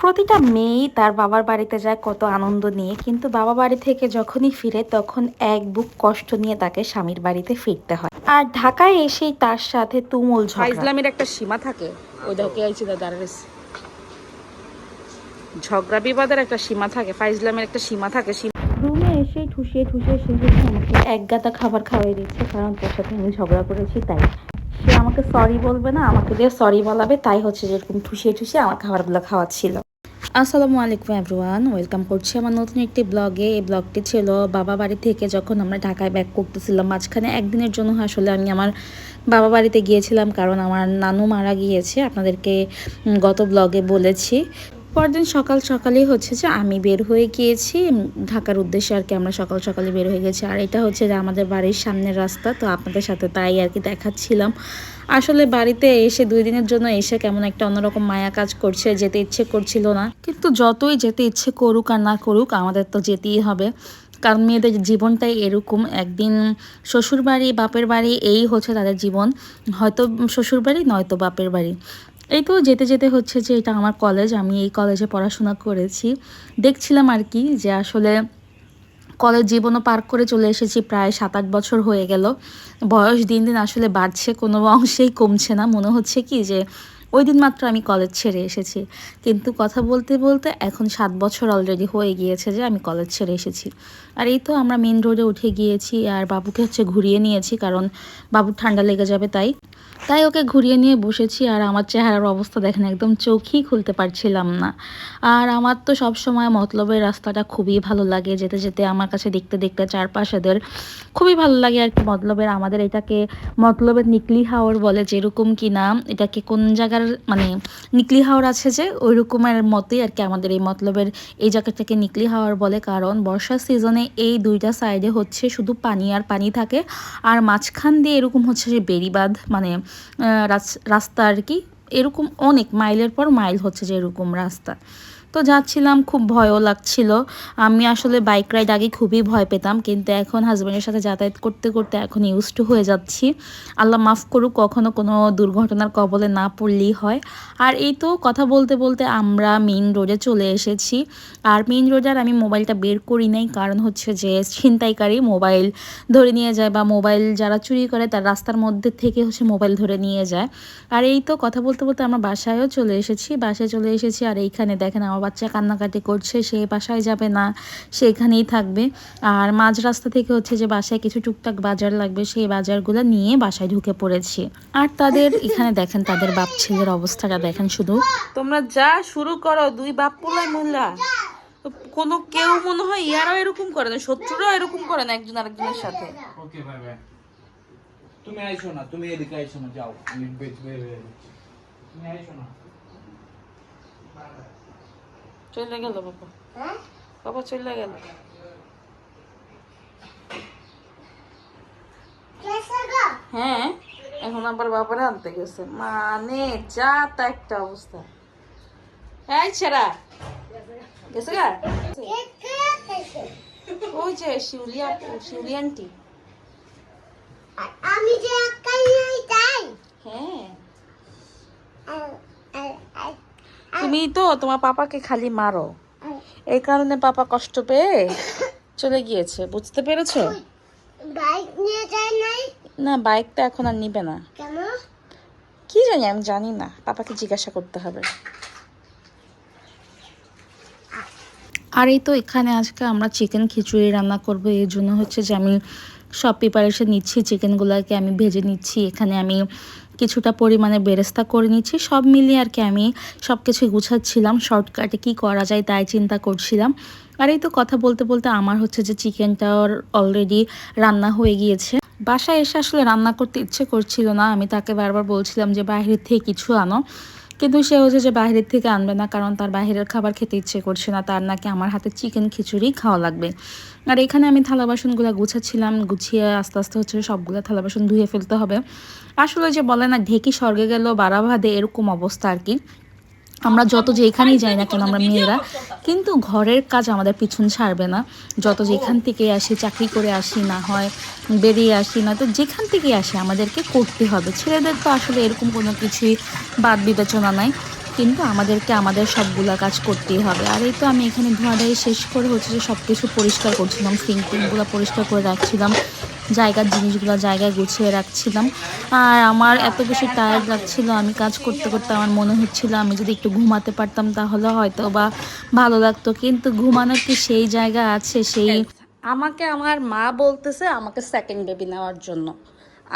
প্রতিটা মেয়েই তার বাবার বাড়িতে যায় কত আনন্দ নিয়ে কিন্তু বাবা বাড়ি থেকে যখনই ফিরে তখন এক বুক কষ্ট নিয়ে তাকে স্বামীর বাড়িতে ফিরতে হয়। আর ঢাকায় এসেই তার সাথে তুমুল ঝগড়া। ইসলামের একটা সীমা থাকে ওই দেখো আইছি ঝগড়া বিবাদের একটা সীমা থাকে ফাইজলামের একটা সীমা থাকে রুমে এসেই ঠুসিয়ে ঠুসিয়ে সে হচ্ছে আমাকে এক গাদা খাবার খাওয়াই দিচ্ছে কারণ তোর সাথে আমি ঝগড়া করেছি তাই। সে আমাকে সরি বলবে না আমাকে দিয়ে সরি বলাবে তাই হচ্ছে যেরকম ঠুসিয়ে ঠুসিয়ে আমার খাবারগুলো খাওয়াচ্ছিল। আসসালামু আলাইকুম এভরিওয়ান ওয়েলকাম করছি আমার নতুন একটি ব্লগে এই ব্লগটি ছিল বাবা বাড়ি থেকে যখন আমরা ঢাকায় ব্যাক করতেছিলাম, মাঝখানে একদিনের জন্য আসলে আমি আমার বাবা বাড়িতে গিয়েছিলাম কারণ আমার নানু মারা গিয়েছে, আপনাদেরকে গত ব্লগে বলেছি। পরদিন সকাল সকালেই হচ্ছে যে আমি বের হয়ে গিয়েছি ঢাকার উদ্দেশ্যে আর কি আমরা সকাল সকালে বের হয়ে গেছি। আর এটা হচ্ছে যে আমাদের বাড়ির সামনের রাস্তা, তো আপনাদের সাথে তাই আর কি দেখাচ্ছিলাম। আসলে বাড়িতে এসে দুই দিনের জন্য এসে কেমন একটা অন্যরকম মায়া কাজ করছে, যেতে ইচ্ছে করছিল না। কিন্তু যতই যেতে ইচ্ছে করুক আর না করুক, আমাদের তো যেতেই হবে। কারণ মেয়েদের জীবনটাই এরকম, একদিন শ্বশুর বাড়ি বাপের বাড়ি, এই হচ্ছে তাদের জীবন। হয়তো শ্বশুর বাড়ি নয়তো বাপের বাড়ি। এই তো যেতে যেতে হচ্ছে যে, এটা আমার কলেজ আমি এই কলেজে পড়াশোনা করেছি। দেখছিলাম আর কি যে আসলে কলেজ জীবনও পার করে চলে এসেছি, প্রায় সাত আট বছর হয়ে গেল। বয়স দিন দিন আসলে বাড়ছে, কোনো অংশেই কমছে না। মনে হচ্ছে কি যে ওই দিন মাত্র আমি কলেজ ছেড়ে এসেছি। কিন্তু কথা বলতে বলতে এখন সাত বছর অলরেডি হয়ে গিয়েছে যে আমি কলেজ ছেড়ে এসেছি। আর এই তো আমরা মেন রোডে উঠে গিয়েছি, আর বাবুকে হচ্ছে ঘুরিয়ে নিয়েছি, কারণ বাবুর ঠান্ডা লেগে যাবে তাই। তাই ওকে ঘুরিয়ে নিয়ে বসেছি আর আমার চেহারার অবস্থা দেখেন একদম চোখই খুলতে পারছিলাম না। আর আমার তো সব সময় মতলবের রাস্তাটা খুবই ভালো লাগে, যেতে যেতে আমার কাছে দেখতে দেখতে চারপাশেদের খুবই ভালো লাগে আর কি মতলবের। আমাদের এটাকে মতলবের নিকলি হাওর বলে যেরকম কি না এটাকে কোন জায়গার মানে নিকলি হাওর আছে যে ওই রকমের মতোই আর কি আমাদের এই মতলবের এই জায়গাটাকে নিকলি হাওর বলে। কারণ বর্ষার সিজনে এই দুইটা সাইডে হচ্ছে শুধু পানি আর পানি থাকে, আর মাঝখান দিয়ে এরকম হচ্ছে যে বেড়িবাঁধ মানে রাস্তা আর কি। এরকম অনেক মাইলের পর মাইল হচ্ছে যে এরকম রাস্তা। তো যাচ্ছিলাম, খুব ভয়ও লাগছিল। আমি আসলে বাইক রাইড আগে খুবই ভয় পেতাম, কিন্তু এখন হাজব্যান্ডের সাথে যাতায়াত করতে করতে এখন ইউজ টু হয়ে যাচ্ছি। আল্লাহ মাফ করুক, কখনো কোনো দুর্ঘটনার কবলে না পড়লেই হয়। আর এই তো কথা বলতে বলতে আমরা মেইন রোডে চলে এসেছি। আর মেইন রোডে আর আমি মোবাইলটা বের করি নাই, কারণ হচ্ছে যে ছিনতাইকারী মোবাইল ধরে নিয়ে যায় বা মোবাইল যারা চুরি করে, তার রাস্তার মধ্যে থেকে হচ্ছে মোবাইল ধরে নিয়ে যায়। আর এই তো কথা বলতে বলতে আমরা বাসায়ও চলে এসেছি, বাসায় চলে এসেছি। আর এইখানে দেখেন আমার বাচ্চা কান্নাকাটি করছে সে বাসায় যাবে না সে এখানেই থাকবে। আর মাঝ রাস্তা থেকে হচ্ছে যে বাসায় কিছু টুকটাক বাজার লাগবে সেই বাজারগুলো নিয়ে বাসায় ঢুকে পড়েছি। আর তাদের এখানে দেখেন তাদের বাপ ছেলের অবস্থাটা দেখেন শুধু। তোমরা যা শুরু করো দুই বাপ পোলাই মহিলা কোনো কেউ মনে হয় ইয়ারাও এরকম করে না শত্রুরাও এরকম করে না একজন আরেকজনের সাথে। Okay bye bye. তুমি আইসো না তুমি এদিকে আইসো না যাও। আমি বেচ বের তুমি আইসো না। চলে গেল বাবা। বাবা চলে গেল। হ্যাঁ এখন আবার বাবারা আনতে গেছে। মানে যা তা একটা অবস্থা। হ্যাঁ ছেড়া। গেছে গা? ওই যে শিউলিয়া শিউলি আন্টি। আমি যে একাই তাই? হ্যাঁ। তুমি তো তোমার পাপাকে খালি মারো। এই কারণে পাপা কষ্ট পেয়ে চলে গিয়েছে বুঝতে পেরেছ? বাইক নিয়ে যায় নাই? না বাইকটা এখন আর নিবে না। কেন? কি জানি আমি জানি না পাপাকে জিজ্ঞাসা করতে হবে। আর এই তো এখানে আজকে আমরা চিকেন খিচুড়ি রান্না করব এই জন্য হচ্ছে যে আমি সব প্রিপারেশন নিচ্ছি চিকেনগুলোকে আমি ভেজে নিচ্ছি এখানে আমি কিছুটা পরিমাণে বেরেস্তা করে নিচ্ছি। সব মিলিয়ে আর কি আমি সব কিছু গুছাচ্ছিলাম শর্টকাটে কি করা যায় তাই চিন্তা করছিলাম। আর এই তো কথা বলতে বলতে আমার হচ্ছে যে চিকেনটা অলরেডি রান্না হয়ে গিয়েছে। বাসায় এসে আসলে রান্না করতে ইচ্ছে করছিল না, আমি তাকে বারবার বলছিলাম যে বাইরের থেকে কিছু আনো। কিন্তু সে হচ্ছে যে বাইরের থেকে আনবে না, কারণ তার বাইরের খাবার খেতে ইচ্ছে করছে না। তার নাকি আমার হাতে চিকেন খিচুড়ি খাওয়া লাগবে। আর এখানে আমি থালা বাসনগুলো গুছাচ্ছিলাম, গুছিয়ে আস্তে আস্তে হচ্ছে সবগুলো থালা বাসন ধুয়ে ফেলতে হবে। আসলে যে বলে না, ঢেকি স্বর্গে গেল বাড়া ভাদে এরকম অবস্থা আর কি। আমরা যত যেখানেই যাই না কেন, আমরা মেয়েরা, কিন্তু ঘরের কাজ আমাদের পিছন ছাড়বে না। যত যেখান থেকে আসি, চাকরি করে আসি, না হয় বেরিয়ে আসি, না তো যেখান থেকে আসি, আমাদেরকে করতে হবে। ছেলেদের তো আসলে এরকম কোনো কিছুই বাদ বিবেচনা নাই, কিন্তু আমাদেরকে আমাদের সবগুলা কাজ করতেই হবে। আর এই তো আমি এখানে ধোয়াধাই শেষ করে হচ্ছে যে সব কিছু পরিষ্কার করছিলাম, সিঙ্ক টিঙ্কগুলো পরিষ্কার করে রাখছিলাম। জায়গার জিনিসগুলো জায়গায় গুছিয়ে রাখছিলাম। আর আমার এত বেশি টায়ার্ড লাগছিল, আমি কাজ করতে করতে আমার মনে হচ্ছিল আমি যদি একটু ঘুমাতে পারতাম তাহলে হয়তো বা ভালো লাগতো। কিন্তু ঘুমানোর কি সেই জায়গা আছে, সেই আমাকে আমার মা বলতেছে আমাকে সেকেন্ড বেবি নেওয়ার জন্য।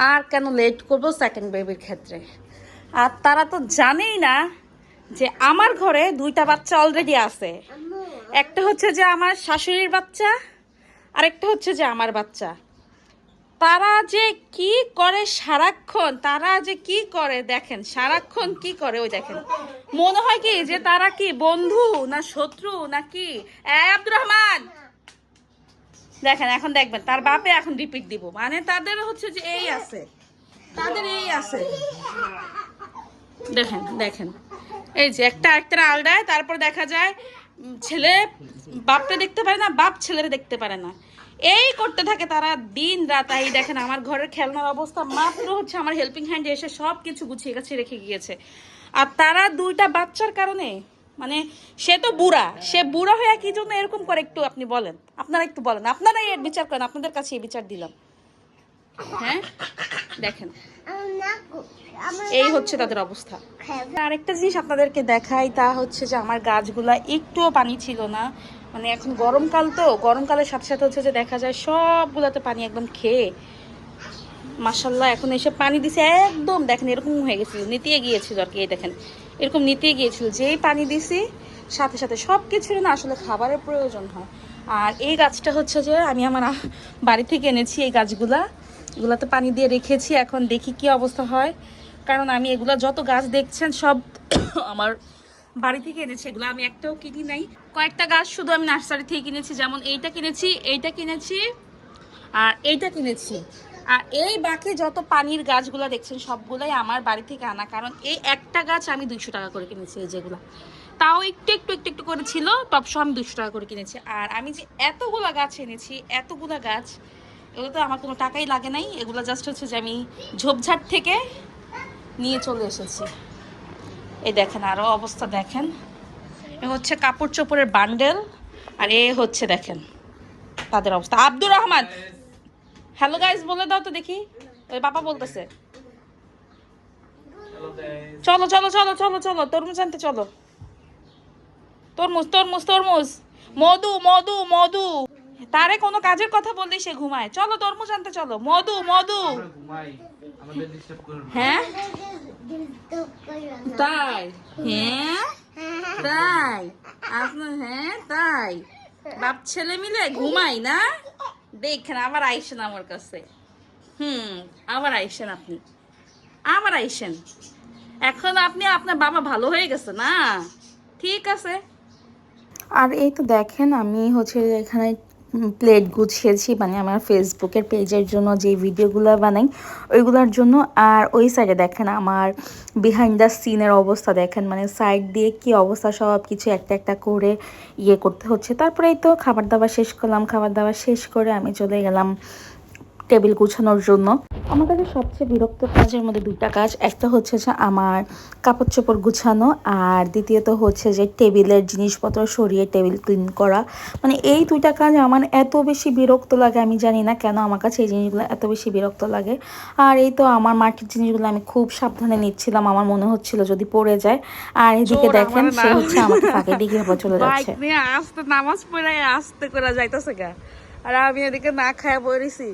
আর কেন লেট করব সেকেন্ড বেবির ক্ষেত্রে? আর তারা তো জানেই না যে আমার ঘরে দুইটা বাচ্চা অলরেডি আছে। একটা হচ্ছে যে আমার শাশুড়ির বাচ্চা, আরেকটা হচ্ছে যে আমার বাচ্চা। তারা যে কি করে সারাক্ষণ, তারা যে কি করে দেখেন, সারাক্ষণ কি করে? ওই দেখেন, মনে হয় কি যে তারা কি বন্ধু না শত্রু না কি আব্দুর রহমান! দেখেন, এখন দেখবেন, তার বাপে এখন রিপিট দিব। মানে তাদের হচ্ছে যে এই আছে। তাদের এই আছে। দেখেন দেখেন। এই যে একটা একটা আলদায় তারপর দেখা যায় ছেলে বাপকে দেখতে পারে না, বাপ ছেলেরে দেখতে পারে না। এই করতে থাকে তারা দিন রাত। এই দেখেন, আমার ঘরের খেলনার অবস্থা মাত্র হচ্ছে আমার হেল্পিং হ্যান্ড এসে সব কিছু গুছিয়ে গেছে রেখে গিয়েছে। আর তারা দুইটা বাচ্চার কারণে মানে সে তো বুড়া, সে বুড়া হয়ে কি জন্য এরকম করে একটু আপনি বলেন? আপনারা একটু বলেন, আপনারা এর বিচার করেন, আপনাদের কাছে এই বিচার দিলাম। হ্যাঁ? দেখেন। এই হচ্ছে তাদের অবস্থা। আরেকটা জিনিস আপনাদেরকে দেখাই, তা হচ্ছে যে আমার গাছগুলা একটুও পানি ছিল না। মানে এখন গরমকাল তো গরমকালের সাথে সাথে হচ্ছে যে দেখা যায় সবগুলাতে পানি একদম খেয়ে। মাসাল্লাহ এখন এসে পানি দিছে একদম, দেখেন এরকম হয়ে গেছিল নিতিয়ে গিয়েছিল আর কি, এই দেখেন, এরকম নিতিয়ে গিয়েছিল, যেই পানি দিছি, সাথে সাথে সব কিছুর না আসলে খাবারের প্রয়োজন হয়। আর এই গাছটা হচ্ছে যে আমি আমার বাড়ি থেকে এনেছি এই গাছগুলা, এগুলাতে পানি দিয়ে রেখেছি, এখন দেখি কি অবস্থা হয়। কারণ আমি এগুলা যত গাছ দেখছেন, সব আমার বাড়ি থেকে এনেছি, এগুলো আমি একটাও কিনি নাই। কয়েকটা গাছ শুধু আমি নার্সারি থেকে কিনেছি, যেমন এইটা কিনেছি এইটা কিনেছি, আর এইটা কিনেছি। আর এই বাকি যত পানির গাছগুলো দেখছেন, সবগুলোই আমার বাড়ি থেকে আনা, কারণ এই একটা গাছ আমি দুইশো টাকা করে কিনেছি, এই যেগুলো। তাও একটু একটু একটু একটু করে ছিল টপসহ আমি দুশো টাকা করে কিনেছি। আর আমি যে এতগুলো গাছ এনেছি, এতগুলা গাছ, এগুলো তো আমার কোনো টাকাই লাগে নাই, এগুলো জাস্ট হচ্ছে যে আমি ঝোপঝাড় থেকে নিয়ে চলে এসেছি। এই দেখেন আরও অবস্থা দেখেন। এ হচ্ছে কাপড় চোপড়ের বান্ডেল আর এ হচ্ছে দেখেন তাদের অবস্থা। আব্দুর রহমান হ্যালো গাইস বলে দাও তো দেখি। ওই বাবা বলতেছে। চলো চলো চলো চলো চলো, তরমুজ আনতে চলো। তরমুজ তরমুজ তরমুজ। মধু মধু মধু। তারে কোনো কাজের কথা বললেই সে ঘুমায়। চলো তরমুজ আনতে চলো। মধু মধু। আমরা ঘুমাই আমাদের ডিস্টার্ব করবে হ্যাঁ? তাই? হ্যাঁ? তাই? আপনার হ্যাঁ? তাই? বাপ ছেলে মিলে ঘুমাই না? দেখেন আবার আইসেন আমার কাছে। হুম আবার আইসেন আপনি। আবার আইসেন। এখন আপনি আপনার বাবা ভালো হয়ে গেছে না? ঠিক আছে। আর এই তো দেখেন আমি হচ্ছে এখানে প্লেট গুছিয়েছি মানে আমার ফেসবুকের পেজের জন্য যে ভিডিওগুলো বানাই, ওইগুলোর জন্য। আর ওই সাইডে দেখেন, আমার বিহাইন্ড দ্য সিনের অবস্থা দেখেন মানে সাইড দিয়ে কি অবস্থা সব কিছু একটা একটা করে ইয়ে করতে হচ্ছে। তারপরেই তো খাবার দাবার শেষ করলাম, খাবার দাবার শেষ করে আমি চলে গেলাম টেবিল গুছানোর জন্য। আমার কাছে সবচেয়ে বিরক্ত কাজের মধ্যে দুইটা কাজ। একটা হচ্ছে যে আমার কাপড় চোপড় গুছানো আর দ্বিতীয়ত হচ্ছে যে টেবিলের জিনিসপত্র সরিয়ে টেবিল ক্লিন করা। মানে এই দুইটা কাজ আমার এত বেশি বিরক্ত লাগে আমি জানি না কেন আমার কাছে এই জিনিসগুলো এত বেশি বিরক্ত লাগে। আর এই তো আমার মাটির জিনিসগুলো আমি খুব সাবধানে নিচ্ছিলাম আমার মনে হচ্ছিল যদি পড়ে যায়। আর এদিকে দেখেন। সে হচ্ছে আমাকে ফাঁকে দিকে চলে যাচ্ছে। আস্তে নামাজ পড়ে আস্তে করে যাইতেছে গা। আর আমি এদিকে না খায় বলেছি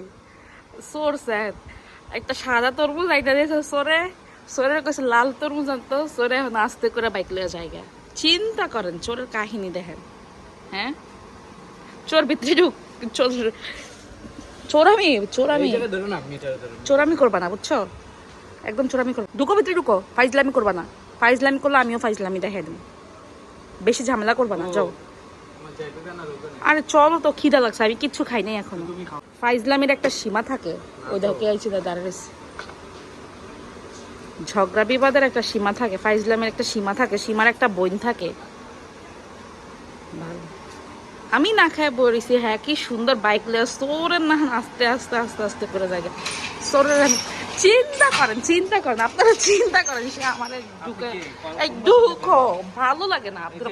সরছে একটা সাদা তরমুজ একটা দিয়েছে সরে সরে কইছে লাল তরমুজ আনতো সরে এখন আস্তে করে বাইক লয়ে জায়গা চিন্তা করেন চোরের কাহিনী দেখেন। হ্যাঁ? চোর ভিতরে ঢুক চোর চোরামি চোরামি। চোরামি করবা না বুঝছ? একদম চোরামি করো। ঢুকো ভিতরে ঢুকো ফাইজলামি করবা না। ফাইজলামি করলে আমিও ফাইজলামি দেখাই দেবো। বেশি ঝামেলা করবা না যাও। আর চলো তো খিদা লাগছে আমি কিচ্ছু খাই নাই এখনও। ফাইজলামের একটা সীমা থাকে ওই দেখো কে আইছি দাঁড়াইছে ঝগড়া বিবাদের একটা সীমা থাকে ফাইজলামের একটা সীমা থাকে সীমার একটা বইন থাকে। ভালো। আমি না খায় বলেছি হ্যাঁ কি সুন্দর বাইক লে সোরের না আস্তে আস্তে আস্তে আস্তে করে জায়গা। সোরের চিন্তা করেন চিন্তা করেন। আপনারা চিন্তা করেন সে আমার ঢুকে এই দুঃখ ভালো লাগে না আপনারা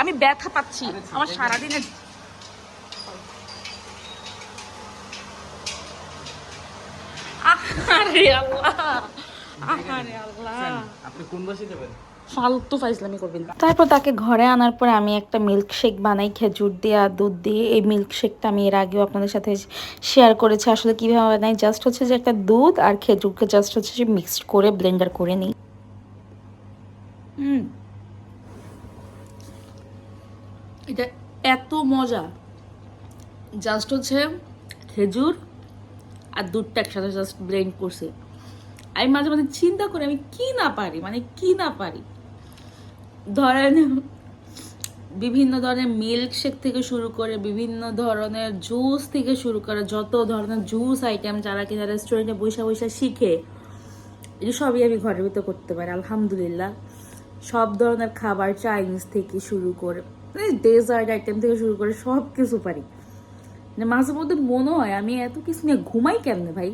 আমি ব্যথা পাচ্ছি আমার সারাদিনে আহারে আল্লাহ আহারে আল্লাহ। আপনি কোন বাসে যাবেন ফালতু ফাইজলামি করবেন না। তারপর তাকে ঘরে আনার পরে আমি একটা মিল্কশেক বানাই খেজুর দিয়ে আর দুধ দিয়ে। এই মিল্কশেকটা আমি এর আগেও আপনাদের সাথে শেয়ার করেছি। আসলে কীভাবে বানাই? জাস্ট হচ্ছে যে একটা দুধ আর খেজুরকে জাস্ট হচ্ছে যে মিক্সড করে ব্লেন্ডার করে নিই। হুম। এটা এত মজা। জাস্ট হচ্ছে খেজুর আর দুধটা একসাথে জাস্ট ব্লেন্ড করছে। আমি মাঝে মাঝে চিন্তা করি আমি কি না পারি? মানে কি না পারি? ধরেন, বিভিন্ন ধরনের মিল্ক শেক থেকে শুরু করে বিভিন্ন ধরনের জুস থেকে শুরু করে যত ধরনের জুস আইটেম যারা কিনা রেস্টুরেন্টে বৈশা বৈশা শিখে এই সবই আমি ঘরের ভিতরে করতে পারি, আলহামদুলিল্লাহ। সব ধরনের খাবার চাইনিজ থেকে শুরু করে মানে ডেজার্ট আইটেম থেকে শুরু করে সব কিছু পারি। মানে মাঝে মধ্যে মনে হয় আমি এত কিছু নিয়ে ঘুমাই কেমনে ভাই?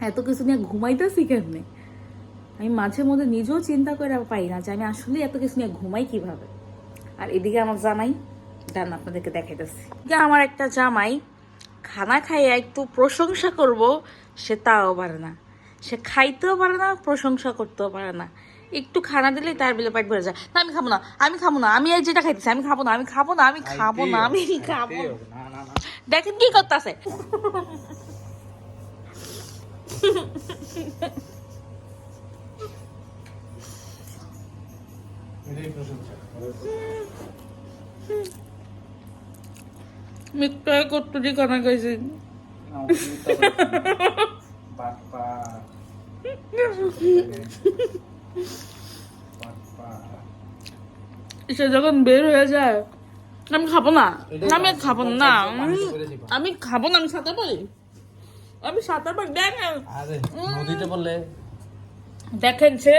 এত কিছু নিয়ে ঘুমাইতেছি কেমনে? আমি মাঝে মধ্যে নিজেও চিন্তা করে পাই না যে আমি আসলে এত কিছু নিয়ে ঘুমাই কীভাবে। আর এদিকে আমার জামাই ডান আপনাদেরকে দেখাইতেছি। যে আমার একটা জামাই খানা খাইয়ে একটু প্রশংসা করব সে তাও পারে না। সে খাইতেও পারে না প্রশংসা করতেও পারে না। একটু খানা দিলেই তার বিলে পেট ভরে যায়। না আমি খাব না আমি খাব না আমি যেটা খাইতেছি আমি খাব না আমি খাব না আমি খাব না আমি খাব। দেখেন কি করতেছে এটাই প্রশংসা মিথ্যা করতে দিয়ে খানা খাইছি না, তুমি তো আবার- বাপ্পা বাপ্পা সে যখন বের হয়ে যায় আমি খাব না। আমি খাব না। আমি খাব না আমি সাঁতার পারি। আমি সাঁতার পারি। দেখেন আরে নদীতে বললে দেখেন সে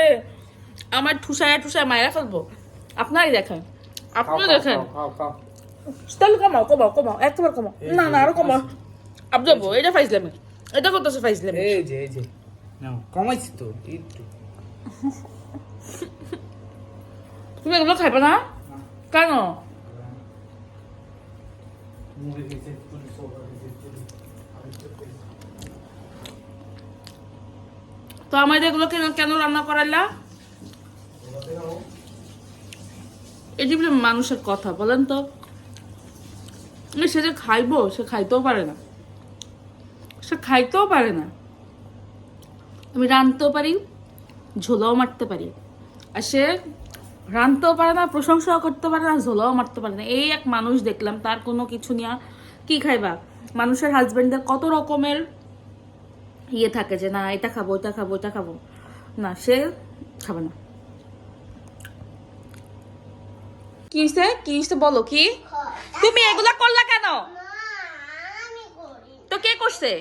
আমার ঠুসায় ঠুসায় মায়েরা ফেলব? আপনারই দেখেন। আপনি দেখেন। তাহলে কমাও কমাও কমাও একবার কমাও। না না আরও কমাও। যাব এটা ফাইজলামি এটা করতেছে ফাইজলামি এই যে এই যে। নাও কমাইছি তো একটু তুমি এগুলো খাইবে না? কেন? তো আমাদের এগুলো কেন কেন রান্না করাইলা? যে বলে মানুষের কথা, বলেন তো। সে যে খাইবো, সে খাইতেও পারে না। সে খাইতেও পারে না। আমি রাঁধতেও পারি, ঝোলাও মারতে পারি। আর সে রাঁধতেও পারে না, প্রশংসাও করতে পারে না, ঝোলাও মারতে পারে না। এই এক মানুষ দেখলাম, তার কোনো কিছু নিয়ে কি খাইবা? মানুষের হাজবেন্ডদের কত রকমের ইয়ে থাকে যে, না, এটা খাব এটা খাব এটা খাব। না, সে খাবে না। কি হইছে? কি হইছে বলো কি? তুমি এগুলা করলা কেন? তো কে করছে?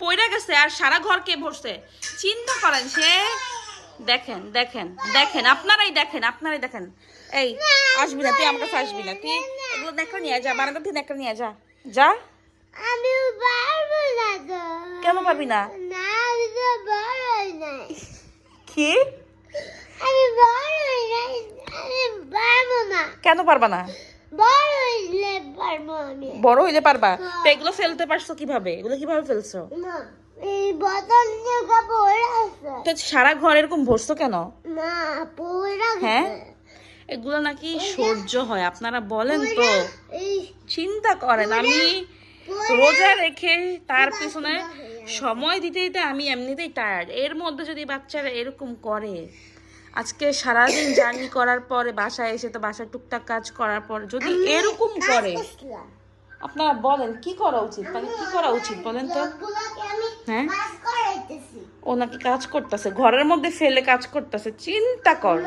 পয়রা গেছে আর সারা ঘর কে ভরছে? চিন্তা করেন সে দেখেন দেখেন দেখেন আপনারাই দেখেন আপনারাই দেখেন। এই আসবি না তুই আমার কাছে আসবি না তুই এগুলো দেখা নিয়ে যা বারান্দা থেকে দেখা নিয়ে যা। যা। আমি পারব না কেন পারবি না? না আমি বড় হই নাই। কি? আমি বড় কেন পারবা না? বড় হইলে পারব পারবা। তো এগুলো ফেলতে পারছ কীভাবে? এগুলো কীভাবে ফেলছো? তো সারা ঘর এরকম ভরছো কেন? হ্যাঁ? এগুলো নাকি সহ্য হয় আপনারা বলেন তো। চিন্তা করেন আমি রোজা রেখে তার পিছনে সময় দিতে দিতে আমি এমনিতেই টায়ার্ড এর মধ্যে যদি বাচ্চারা এরকম করে আজকে সারাদিন জার্নি করার পরে বাসায় এসে তো বাসায় টুকটাক কাজ করার পর যদি এরকম করে আপনারা বলেন কি করা উচিত? মানে কি করা উচিত বলেন তো? হ্যাঁ? ও নাকি কাজ করতেছে ঘরের মধ্যে ফেলে কাজ করতেছে চিন্তা কর।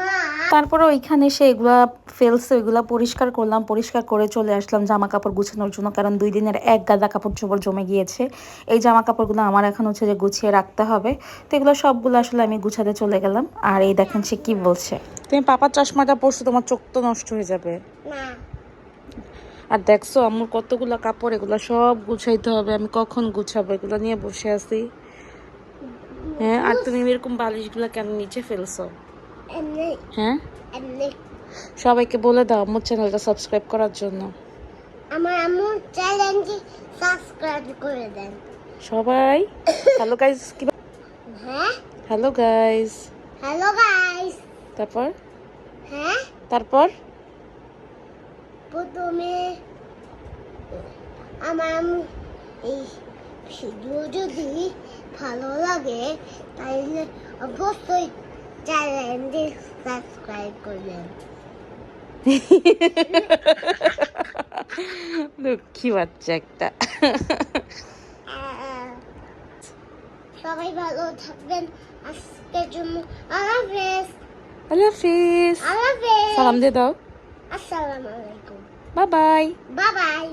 তারপরে ওইখানে এসে এগুলা ফেলছে ওইগুলা পরিষ্কার করলাম পরিষ্কার করে চলে আসলাম জামা কাপড় গুছানোর জন্য কারণ দুই দিনের এক গাদা কাপড় চোপড় জমে গিয়েছে। এই জামা কাপড়গুলো আমার এখন হচ্ছে যে গুছিয়ে রাখতে হবে। তো এগুলো সবগুলো আসলে আমি গুছাতে চলে গেলাম। আর এই দেখেন সে কি বলছে। তুমি পাপার চশমাটা পরছো তোমার চোখ তো নষ্ট হয়ে যাবে। আর দেখছ আমার কতগুলো কাপড় এগুলো সব গুছাইতে হবে আমি কখন গুছাবো এগুলো নিয়ে বসে আছি। হ্যাঁ আর তুমি এরকম বালিশগুলো কেন নিচে ফেলছো? হ্যাঁ? সবাইকে বলে দাও আমার চ্যানেলটা সাবস্ক্রাইব করার জন্য। আমার আম্মু চ্যানেলটি সাবস্ক্রাইব করে দেন। সবাই? হ্যালো গাইস কি হ্যাঁ? হ্যালো গাইস হ্যালো গাইস তারপর? হ্যাঁ? তারপর? প্রথমে আমার এই ভিডিও যদি ভালো লাগে তাহলে অবশ্যই চ্যানেলটি সাবস্ক্রাইব করবেন। লক্ষ্মী বাচ্চা একটা। সবাই ভালো থাকবেন। আজকের জন্য আল্লাহ হাফেজ। আল্লাহ হাফিজ। আল্লাহ হাফেজ। সালাম দিয়ে দাও। আসসালামু আলাইকুম। Bye bye bye bye